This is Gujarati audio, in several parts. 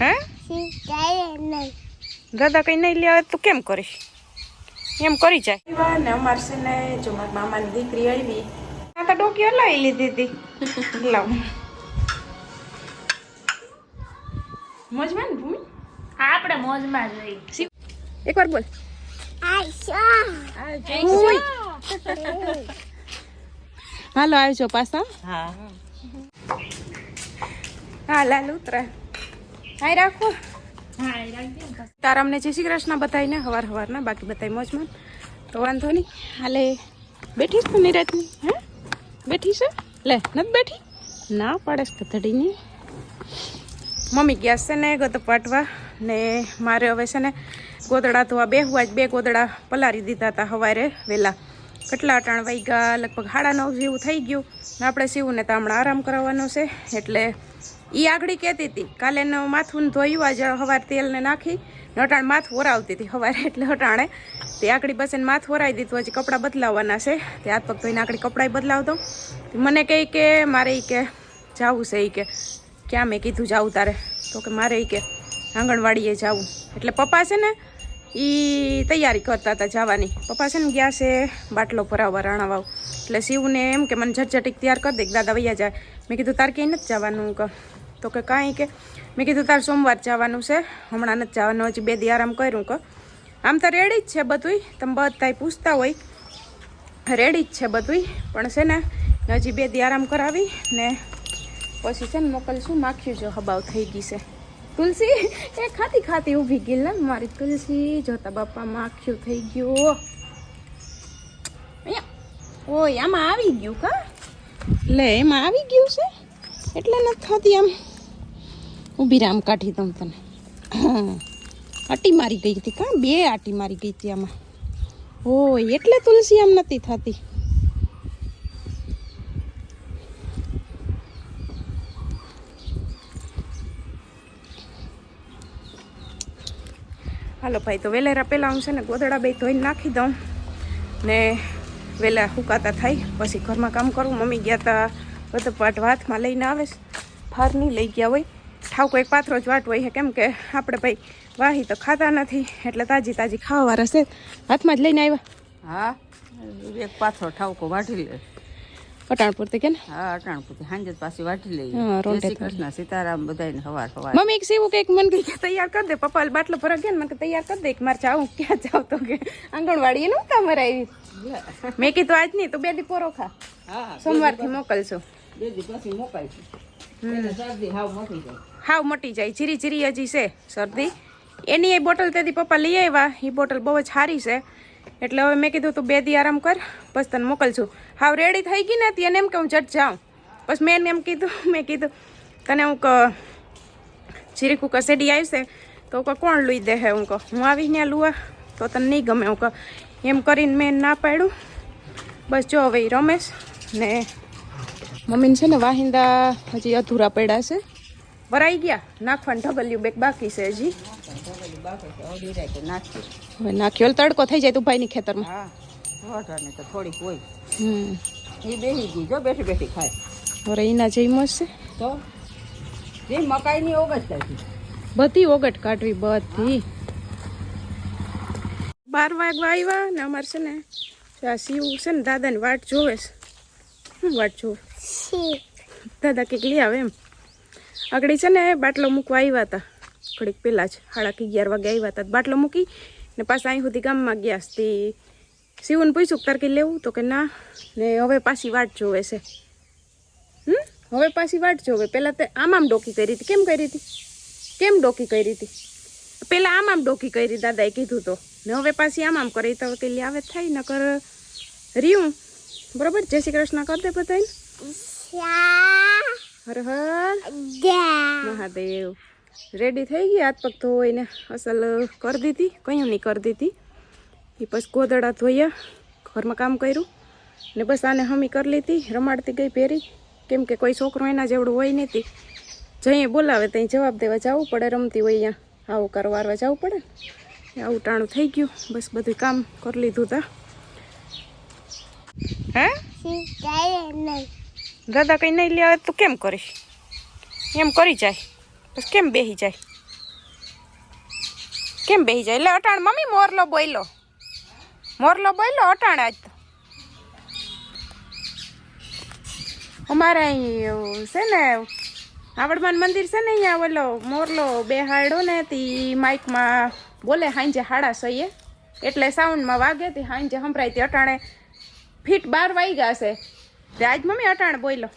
હે? દાદા કઈ નહીં લે તો કેમ કરીશ? એમ કરી જાય. ને અમાર છે ને જો મારા મામાની દીકરી આવી. આ તો ડોકી હલાવી લીધી હતી. લાવ મોજમાં ને ભૂમિ? આપણે મોજમાં જઈ એકવાર બોલ. હાલો આવજો પાછા. હા. હા લાલ ઉતરા. હાય રાખો. તારા અમને જય શ્રી કૃષ્ણ બતાવીને હવાર હવારના બાકી બતાવી મોજમાં. તો વાંધો નહીં. હાલે બેઠી છે નિરાતની? હે? બેઠી છે? લે નથી બેઠી? ના પાડેશ કથડીની. મમ્મી ગયા છે ને ગત પાટવા ને મારે હવે છે ને ગોદડા ધોવા બેહવા જ બે ગોદડા પલારી દીધા હતા સવારે વહેલા કેટલા અટાણ વાગ્યા? લગભગ સાડા નવ જેવું થઈ ગયું. ને આપણે સીવું ને તો હમણાં આરામ કરાવવાનો છે એટલે એ આગળ કહેતી હતી, કાલે માથું ધોયું, આજે સવારે તેલને નાખી અટાણ માથું ઓરાવતી હતી સવારે એટલે અટાણે તે આગળી બસ એને માથું ઓરાવી દીધું, હજી કપડાં બદલાવવાના છે, તે હાથ પગ ધોઈને આગળ કપડાં બદલાવતો. મને કહે કે, મારે એ કે જાવું છે એ કે, ક્યાં મેં કીધું જાવું તારે? તો કે, મારે એ કે આંગણવાડીએ જવું. એટલે પપ્પા છે ને એ તૈયારી કરતા હતા જવાની. પપ્પા છે ને ગયા છે બાટલો ભરાવવા રાણાવાવ. એટલે શિવને એમ કે, મને ઝટઝટીક તૈયાર કરી દે દાદા વૈયા જાય. મેં કીધું, તારે ક્યાંય નથી જવાનું? કે તો કે કાંઈ કે. મેં કીધું તારે સોમવાર જવાનું છે. હમણાં નથી જવાનું, હજી બે દી આરામ કર્યું કે. આમ તો રેડી જ છે બધુંય. તમે બધા પૂછતા હોય. રેડી જ છે બધુંય. પણ છે ને, હજી બે દી આરામ કરાવી ને પછી છે ને મોકલશું. માખ્યું જો હબાવ થઈ ગઈ છે. તુલસી, એ ખાતી ખાતી ઊભી ગઈ ને મારી તુલસી. જોતા બાપા માખ્યું થઈ ગયું. ઓય, આમાં આવી ગયું કા? લે, એમાં આવી ગયું છે? એટલે નથી થતી આમ. ઊભી રામ કાઢી દઉં તને. આટી મારી ગઈ હતી. કાં બે આટી મારી ગઈ હતી આમાં? ઓય, એટલે તુલસી આમ નથી થતી. હાલો ભાઈ, તો વેલેરા પહેલાં હું છે ને ગોદડા બે ધોઈને નાખી દઉં. ને વહેલા હુકાતા થાય, પછી ઘરમાં કામ કરું. મમ્મી ગયા તા, બધો પાઠ હાથમાં લઈને આવે ફાર નહીં લઈ ગયા હોય. ઠાવકો એક પાથરો જ વાટ હોય છે. કેમ કે આપણે ભાઈ વાહી તો ખાતા નથી એટલે તાજી તાજી ખાવા રસે હાથમાં જ લઈને આવ્યા. હા? એક પાથરો ઠાવકો વાટી લે. અટાણપુરથી કે ને? હા અટાણપુરથી. સાંજે પાછી વાટી લઈએ. હા, શ્રી કૃષ્ણ સીતારામ બધાને હવાર હવાર. મમ્મી એક સીવું કંઈક મન કે તૈયાર કરી દે. પપ્પા બાટલો ભરા ગયા ને મને તૈયાર કરી દે. કે મારે જાવ ક્યાં જાવ તો કે? આંગણવાડી એનું તમારે આવી. મેં કીધું આજ નહીં તો બે દી પોરો ખા. સોમવારથી મોકલશો. બે દી પછી મોકલશું. હાવ મટી જાય હાવ મટી જાય જીરી ઝીરી હજી છે શરદી. એની એ બોટલ તેથી પપ્પા લઈ આવ્યા એ બોટલ બહુ જ સારી છે. એટલે હવે મેં કીધું તું બે દી આરામ કર પછી તને મોકલશું. હાવ રેડી થઈ ગઈ ને એને એમ કે હું જટ જાઉં. પછી મેં એમ કીધું, મેં કીધું, તને હું ક જીરી કુકર સેડી આવશે તો કે, કોણ લઈ દે હે? હું કહું હું આવી ત્યાં લુવા, તો તને નહીં ગમે. હું કહું એમ કરીને મેં ના પાડ્યું. બસ જો હવે રમેશ ને, મમ્મીને છે ને વાહિંદા હજી અધૂરા પડ્યા છે. ભરાઈ ગયા? નાખવાનું ઢગલ્યું બેક બાકી છે હજી. હવે નાખ્યો. તડકો થઈ જાય તું ભાઈની ખેતરમાં. તો થોડીક હોય. હમ. એ બેસી ગઈ જો બેઠી બેઠી ખાય. હવે એના જેવી મસ્ત તો? જે મકાઈની ઓગટ થાય બધી ઓગટ કાઢવી બધી. બાર વાગવા આવ્યા ને અમારે છે ને આ શિવ છે ને દાદાની વાટ જોવે છે. શું વાટ જોવે? દાદા કંઈક લઈ આવે એમ. આગળ છે ને બાટલો મૂકવા આવ્યા હતા. ઘડીક પહેલાં જ સાડા અગિયાર વાગે આવ્યા હતા. બાટલો મૂકી ને પાછા અહીં સુધી ગામમાં ગયા તે શિવને પૂછ્યું કે કંઈ લેવું? તો કે ના. ને હવે પાછી વાટ જોવે છે. હમ? હવે પાછી વાટ જોવે. પહેલાં તે આમ આમ ડોકી કરી હતી. કેમ કરી હતી? કેમ ડોકી કરી હતી? પહેલાં આમ આમ ડોકી કરી દાદાએ કીધું તો. ને હવે પાછી આમ આમ કરી. તો કે આવે થાય થાય. નકર રહ્યું બરોબર? જય શ્રી કૃષ્ણ. કર દે બધાને હર હર મહાદેવ. રેડી થઈ ગઈ હાથ પગ ધોઈને? અસલ કરી દીધી કયું નહીં કરી દીધી. એ પછી ગોદડા ધોયા ઘરમાં કામ કર્યું. ને બસ આને હમી કરી લીધી રમાડતી ગઈ પહેરી. કેમ કે કોઈ છોકરો એના જેવડું હોય નથી જઈએ બોલાવે ત્યાં જવાબ દેવા જવું પડે રમતી હોય અહીંયા આવું કરવારવા જવું પડે ને? આવું ટાણું થઈ ગયું. બસ બધું કામ કરી લીધું તા. હે? દાદા કંઈ નહીં લે તું કેમ કરીશ? એમ કરી જાય. બસ કેમ બેસી જાય? કેમ બેહી જાય? એટલે અટાણ, મમ્મી, મોરલો બોયલો. મોરલો બોયલો, અટાણ આજ. તો અમારે અહીં છે ને, આવડમાન મંદિર છે ને અહીંયા, ઓલો મોરલો બેહાડ્યો ને, તી માઇકમાં બોલે, હાંજે હાડા સહીએ. એટલે સાઉન્ડમાં વાગે, તી હાંજે સંભળાય, તે અટાણે ફીટ બાર વાગ્યા છે. તે આજ મમ્મી અટાણ બોલો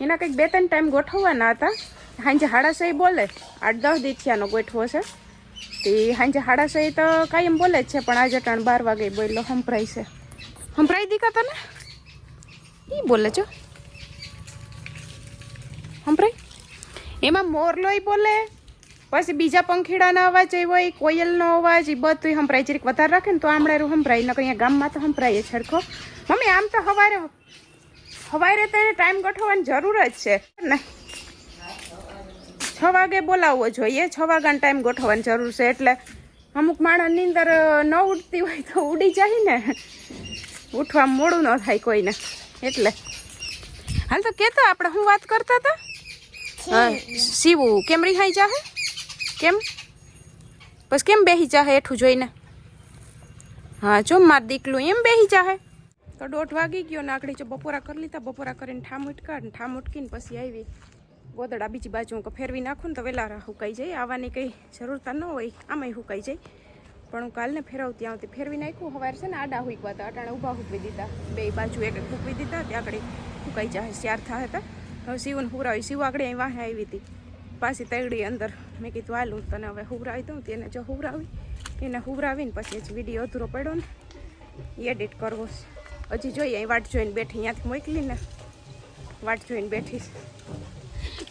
એના કંઈક બે ત્રણ ટાઈમ ગોઠવવાના હતા. હાંજે હાડા બોલે. આઠ દસ દીઠિયાનો ગોઠવો છે. તે હાંજે હાડા તો કાયમ બોલે જ છે, પણ આજે અટાણ બાર વાગે બોલો સંભળાય છે. સંભળાઈ દીકા તને? એ બોલે છો. સંભળાય? એમાં મોરલોય બોલે. પછી બીજા પંખીડાના અવાજ એ હોય કોયલનો અવાજ એ બધું સંભળાય. જરીક વધારે રાખે ને તો આમળારું સંભળાય નકર અહીંયા ગામમાં તો સંભળાય છરખો મમ્મી આમ તો સવારે સવારે તો એને ટાઈમ ગોઠવવાની જરૂર જ છે. ને છ વાગે બોલાવવો જોઈએ છ વાગ્યાનો ટાઈમ ગોઠવવાની જરૂર છે. એટલે અમુક માણસની અંદર ન ઉડતી હોય તો ઉડી જાય ને. ઉઠવા મોડું ન થાય કોઈને. એટલે હાલ તો કેતો આપણે શું વાત કરતા હતા? હા, શિવું કેમ રિહાઈ જાહે? કેમ? બસ કેમ બેહી જાહે એઠું જોઈને? હા, જો માર દીકલું એમ બેહી જાહે. તો દોઢ વાગી ગયો ને આકડી જો બપોરા કરી લીધા, બપોરા કરીને ઠામ ઉટકા ને ઠામ ઉટકીને પછી આવી. ગોદડા બીજી બાજુ હું ફેરવી નાખું ને તો વેલા હુકાઈ જાય. આવવાની કંઈ જરૂરતા ન હોય, આમાંય હુકાઈ જાય. પણ હું કાલને ફેરવતી આવતી ફેરવી નાખ્યું. હવાર છે ને આડા હુકવા હતા, અટાણે ઊભા હુકવી દીધા. બે બાજુ એક હુકવી દીધા, ત્યાં આગળ હુકાઈ જાય ચાર થા હતા હવે શિવને હુરાવી, શિવ આગળ અહીં વાહે આવી હતી. પાછી તગડી અંદર મેં કીધું હાલું તને હવે હુવરાવી દઉં. તેને જો હુવરાવી એને હુવરાવીને પછી હજી વીડિયો અધૂરો પડ્યો ને એડિટ કરવો છે. હજી જોઈએ અહીં વાટ જોઈને બેઠી અહીંયાથી મોકલીને વાટ જોઈને બેઠી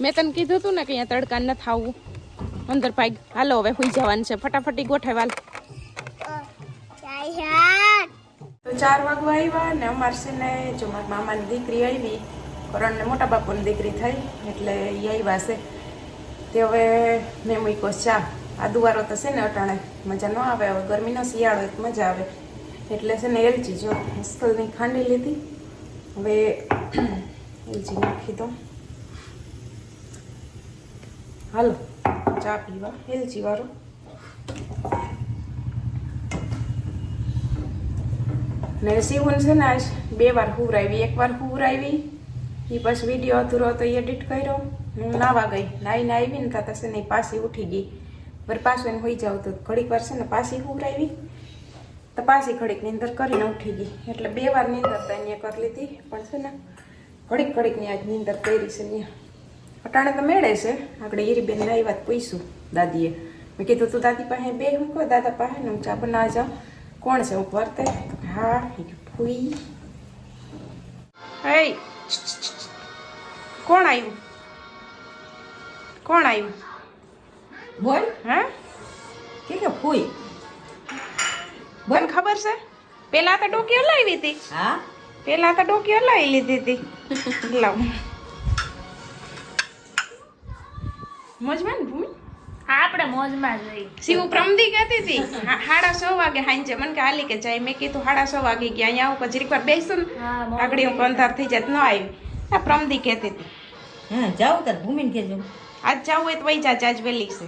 મેં તને કીધું હતું ને કે અહીંયા તડકા ન થાવું. અંદર ભાઈ હાલો હવે સુઈ જવાનું છે. ફટાફટી ગોઠવાલ તો ચાર વાગવા આવ્યા ને અમાર ને જો મારા મામાની દીકરી આવી કરણને મોટા બાપુની દીકરી થઈ એટલે એ આવ્યા છે. તે હવે મેં મૂક્યો ચા આ દુવારો તો છે ને અટાણે મજા ન આવે, હવે ગરમીનો શિયાળો એક મજા આવે. એટલે છે ને એલચી જો મુશ્કેલની ખાંડી લીધી. હવે એલચી નાખી દો હાલો, ચા પીવા, એલચી વાળો. ને શિવન છે ને આજ બે વાર હુવરાવી એક વાર હુવરાવી એ પછી વીડિયો અધૂરો તો એડિટ કર્યો. હું નાવા ગઈ. નાઈને આવી ને તાતા તસે નહીં પાછી ઉઠી ગઈ. પર પાછું એને હોઈ જાવ તો ઘડીક વાર છે ને પાછી ઉભરાવી તો પાછી ઘડીક નીંદર કરીને ઉઠી ગઈ. એટલે બે વાર નીંદર તો એને કરી લીધી, પણ છે ને ઘડીક ઘડીકની આજ નીંદર કરી છે ત્યાં અટાણે તો મેળે છે. આપણે હીરીબેન આવ્યા વાત પૂછ્યું દાદીએ. મેં કીધું, તું દાદી પાસે બે હું કહો? દાદા પાસે ને હું ચા બનાવવા જાઉં. કોણ છે હું વર્તે હા ફૂઈ હે કોણ આવ્યું કોણ આવ્યું બોલ. હા? કે કે ફૂઈ મને ખબર છે? પેલા તો ડોકી હલાવી હતી. હા? પેલા તો ડોકી હલાવી લીધી હતી. લાવ મોજમાં ભૂમિ? હા આપણે મોજમાં જઈ શિવ પ્રમદી કહેતી હતી. હાડા સો વાગે હાંજે. મને કે હાલી કે જાય. મેં કીધું હાડા સો વાગે ગયા. અહીંયા આવું પછી એકવાર બેસું ને. હા મોજ. આગળ હું અંધાર થઈ જાય. ન આવી. આ પ્રમદી કહેતી હતી. હા જાઉં તાર ભૂમિને કહેજો. આજ જવું હોય તો વહી જા આજ વહેલી છે.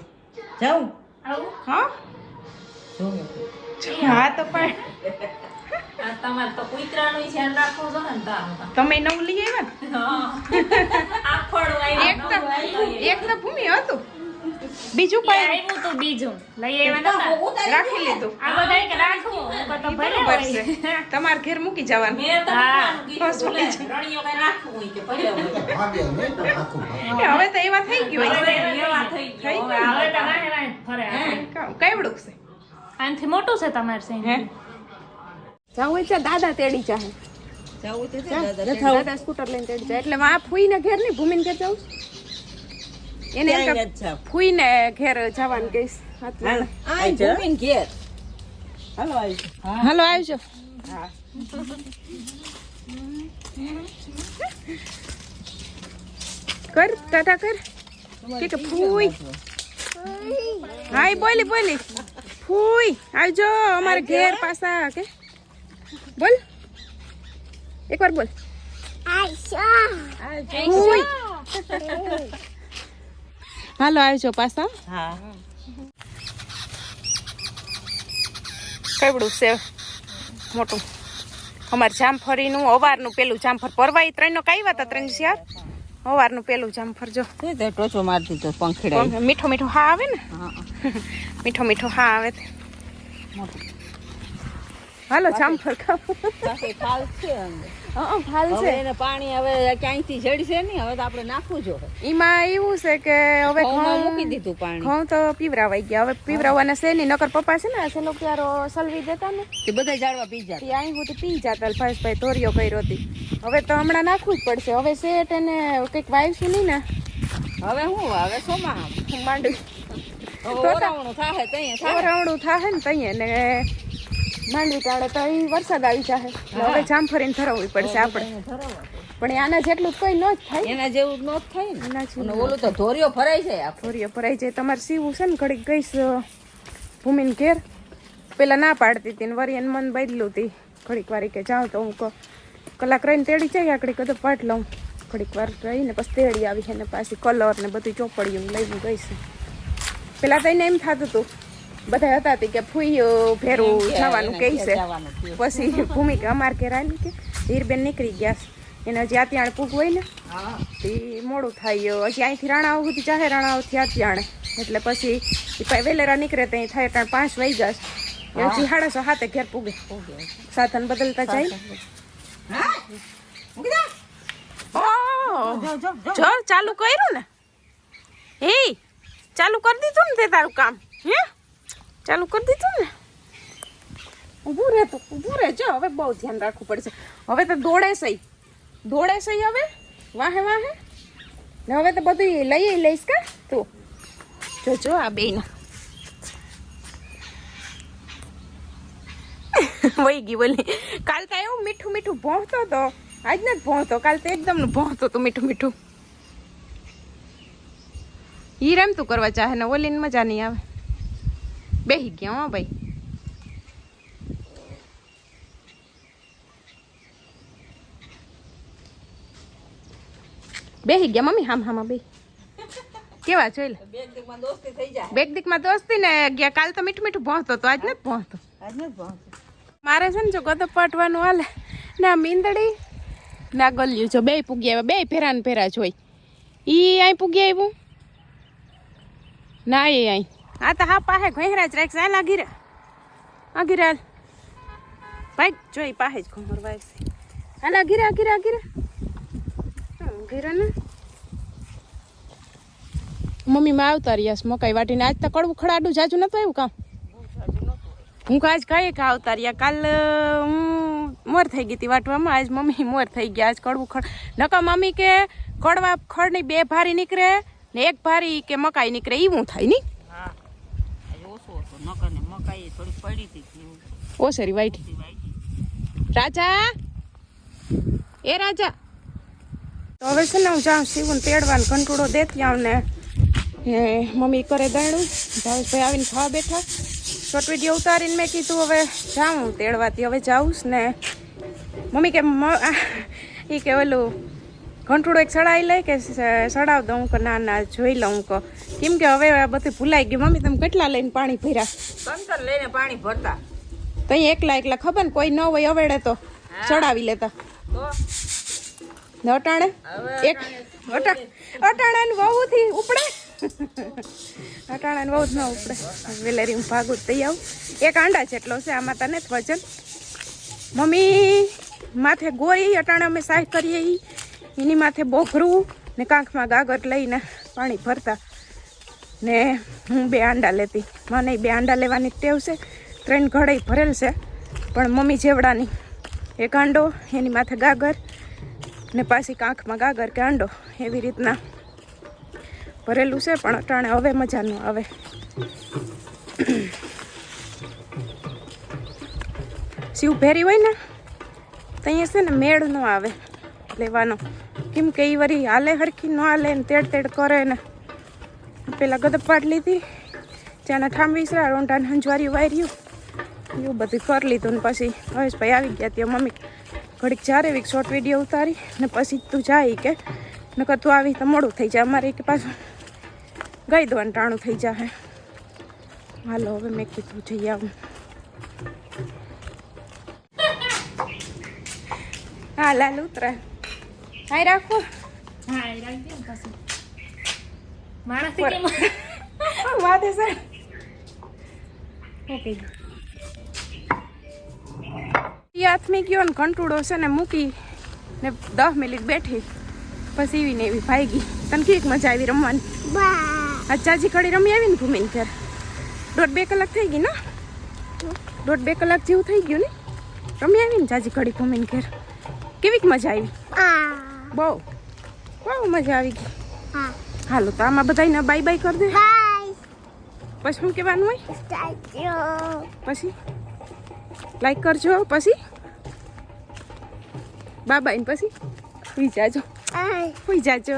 જાઉં? આવું? હા? હા તો પણ. તમારે તો કુતરાનું ધ્યાન રાખવું ને તમે નવું લઈ આવ્યા? ને એક તો ભૂમિ હતું. બીજું પણ આવ્યું તો બીજું. લઈ આવ્યા નતા. રાખી લીધું. આ બધા કે રાખવું તો ભલે પડશે તમાર તમારે ઘેર મૂકી જવાનું. મેં તો હા. કઈ રાખવું કે ભલે હોય. હવે તો એવા થઈ ગયું. હવે એવા થઈ ગયો. હવે હવે તો આપણે. વાહે વાહે ફરે કેવડું છે? આનથી મોટું છે તમારે સે હે? જાવું છે દાદા તેડી ચાહે જાઉં તો છે દાદા દાદા સ્કૂટર લઈને તેડી જાય એટલે આ ફૂઈને ઘેર નહીં ભૂમિને ઘેર જાઉં? એને એમ કે ફૂઈને ઘેર જવાનું કહીશ. ઘેર. હાલો આવી હાલો આવજો હા. કર ટાટા કર. કે ફૂઈ. હાય બોલી બોલી. ફૂઈ. આવજો અમારે ઘેર પાસા કે. બોલ. એકવાર બોલ. ફૂઈ. હાલો આવજો પાછા. હા. કેવડું છે? મોટું. અમારે જામફળીનું અવારનું પેલું જામફળ પરવાઈ ત્રણનો કાંઈ હતા ત્રણ ચાર અવારનું પેલું જામફળ જો. ટોચો મારતી તો પંખીડા મીઠો મીઠો હા આવે ને? મીઠો મીઠો હા આવે. હાલો જામફળ ખાવ પાસે ફાલ છે અંદર હા ફાલ હવે એને પાણી હવે ક્યાંયથી જડશે નહીં હવે તો આપણે નાખવું જોઈએ એમાં એવું છે કે હવે ઘઉંમાં મૂકી દીધું પાણી. ઘઉં તો પીવરાવાઈ ગયા. હવે પીવરાવાના છે નહીં નકર પપ્પા છે ને સેલો ક્યારો સલવી દેતા ને? તે બધા ઝાડવા પી જાય તે અહીં સુધી પી જાતા ભાઈ ધોરિયો કર્યો હતી હવે તો હમણાં નાખવું જ પડશે. હવે શેઠ એને કંઈક વાવીશું નહીં ને. હવે હું હવે સોમાં માંડું ઓરાવણું થાય તઈ થાય રાવણું થાય ને તઈએ ને. માંડવી ટાળે તો અહીં વરસાદ આવી એટલે હવે જામફળીને ધરાવવી પડશે આપણે. પણ આના જેટલું કોઈ ન જ થાય. એના જેવું જ થાય ને. એના ઓલું તો ધોરિયો ભરાઈ જાય ધોરિયો ભરાઈ જાય. તમારે સીવું છે ને ઘડીક ગઈશ ભૂમિને ઘેર. પેલા ના પાડતી હતી ને વરી એને મન બદલું હતી ઘડીક વારી કે જાઉં તો હું કલાક રહીને તેડી જાય આકડી કદો પાટ લઉં. ઘડીક વાર રહીને પછી તેડી આવી છે ને પાછી. કલર ને બધું ચોપડીઓ લઈને ગઈશ. પેલા તો એને એમ થતું હતું બધા હતા તે કે ફૂઈ ભેરું જવાનું કહે છે. પછી ભૂમિકા અમાર ઘેર આવી કે ધીરબેન નીકળી ગયા એને હજી આત્યાણે પૂગ હોય ને એ તે મોડું થાય. હજી અહીંથી રાણાઓ સુધી ચાહે રાણાઓથી આત્યાણે. એટલે પછી વેલેરા નીકળે ત્યાં થાય ત્યાં પાંચ વાઈ એ હજી સાડા છ હાથે ઘેર પૂગે. સાધન બદલતા જાય. જો ચાલુ કર્યું ને? એ ચાલુ કરી દીધું ને તે તારું કામ. હે? ચાલુ કરી દીધું ને? ઊભું રહે તું રહે. જો, હવે બહુ ધ્યાન રાખવું પડશે. હવે તો દોડે સહી. દોડે સહી હવે? વાહે વાહે? ને હવે તો બધું લઈ લઈશ કા તું? જો જો આ બેન વહી ગઈ બોલી કાલ તો એવું મીઠું મીઠું ભોંતો તો આજ ને ભોંતો કાલ તો એકદમ ભોંતો તો મીઠું મીઠું. ઈ રમતું કરવા ચાહે ને ઓલીને મજા નહીં આવે. બેહી ગયા હો ભાઈ. બેસી ગયા મમ્મી? હામ હામાં બે કેવા જોઈ લે બે દિવસમાં દોસ્તી થઈ જાય. બેગ દીકમાં દોસ્તી ને ગયા કાલ તો મીઠું મીઠું ભોંતો તો આજ નથી ભોંતો આજ નથી પહોંચે મારે છે ને જો ગતો પાટવાનું હાલે ના મીંદડી ના ગલ્યું જો બે પૂગ્યા આવ્યા બે ફેરા ને ફેરા જોઈ. ઈ અહીં પૂગ્યા આવ્યું? ના એ અહીં આ તો હા પાહે ઘોંહરા જ રાખ ચાલ આગીરે આગીરે હાલ. ભાઈ જોઈ પાહે જ ઘોંહર વાય હાલ આગીરે આગીરે આગીરે આગીરે ને. મમ્મી માં આવતા રહ્યા મકાઈ વાટીને. આજ તો કડવું ખડાડું જાજુ નતું આવ્યું કામ? હું આજ કઈ કા આવતા રહ્યા? કાલ હું મોર થઈ ગઈ હતી વાટવામાં. આજ મમ્મી મોર થઈ ગયા. આજ કડવું ખડ નકા મમ્મી કે કડવા ખડની બે ભારી નીકળે ને એક ભારી કે મકાઈ નીકળે. એવું થાયની હા આજે ઓછું હતું નકર ને મકાઈ થોડી પડી હતી ઓ સરી વાઈટી રાજા? એ રાજા. તો હવે છે ને હું જાઉં શિવને તેડવાનું કંટુડો દેતી આવું ને. એ મમ્મી કરે દણું. ભાવેશભાઈ આવીને ખાવા બેઠા. શોર્ટ વીડિયો ઉતારીને મેં કીધું હવે જાઉં તેડવાથી. હવે જાઉં ને. મમ્મી કે એ કે ઓલું ઘંટુડો એક સડાવી લે કે સડાવ દઉં કે ના ના જોઈ લઉં કે. કેમ કે હવે આ બધું ભૂલાઈ ગયું. મમ્મી તમે કેટલા લઈને પાણી ભર્યા? કંકર લઈને પાણી ભરતા. તો એકલા એકલા ખબર ને કોઈ ન હોય અવેડે તો ચડાવી લેતા. અટાણે એક અટાણા? ને વહુ થી ઉપડે અટાણા ને વહુ જ ન ઉપડે. વેલેરી હું ભાગું તઈ આવું. એક આંડા જેટલો છે આમાં તને જ વજન. મમ્મી માથે ગોરી અટાણા અમે સાહ કરીએ એની માથે બોખરું ને કાંખમાં ગાગર લઈને પાણી ભરતા. ને હું બે આંડા લેતી. મને બે આંડા લેવાની ટેવ છે. ત્રણ ઘડે ભરેલ છે, પણ મમ્મી જેવડાની. એક આંડો, એની માથે ગાગર, ને પાછી કાંખમાં ગાગર કે આંડો, એવી રીતના ભરેલું છે, પણ અટાણે હવે મજા ન આવે. શિવ ભેરી હોય ને ત્યાં છે ને મેળ ન આવે લેવાનો. કેમ કે એ વરી હાલે હરખી, ન હાલે ને તેડ તેડ કરે ને. પેલા ગદપાટ લીધી, ત્યાંના ઠામ વિસરા રોંઢાને હંજવારી વાર્યું. એવું બધું કરી લીધું ને પછી હવે ભાઈ આવી ગયા ત્યાં મમ્મી. ઘડીક જ્યારે વીક શોર્ટ વીડિયો ઉતારી ને પછી તું જાય કે. નકર તું આવી તો મોડું થઈ જાય. અમારે કે પાછું ગઈ દોવાનું ટાણું થઈ જાય હાલો હવે મેં કીધું જઈ આવું. હા લાલ ઉતરા. હાય રાખો. હા રાખજો પછી. માણસ માથે સર ઓકે હાથમાં ગયો ને કંટુડો છે ને મૂકી ને દસ મિનિટ બેઠી. પછી એવી ને એવી ભાઈ ગઈ તને કેક મજા આવી રમવાની? આ ચાજી કડી રમી આવી ને ભૂમિને ઘેર. દોઢ બે કલાક થઈ ગઈ ને? દોઢ બે કલાક જેવું થઈ ગયું ને? રમી આવી ને ચાજી કડી ઘૂમીને ઘેર. કેવીક મજા આવી? બહુ. બહુ મજા આવી ગઈ. હાલો તો આમાં બધાને બાય બાય કરી દે. પછી શું કહેવાનું હોય? પછી? લાઈક કરજો પછી? બાય ને પછી? સુઈ જાજો. સુઈ જાજો.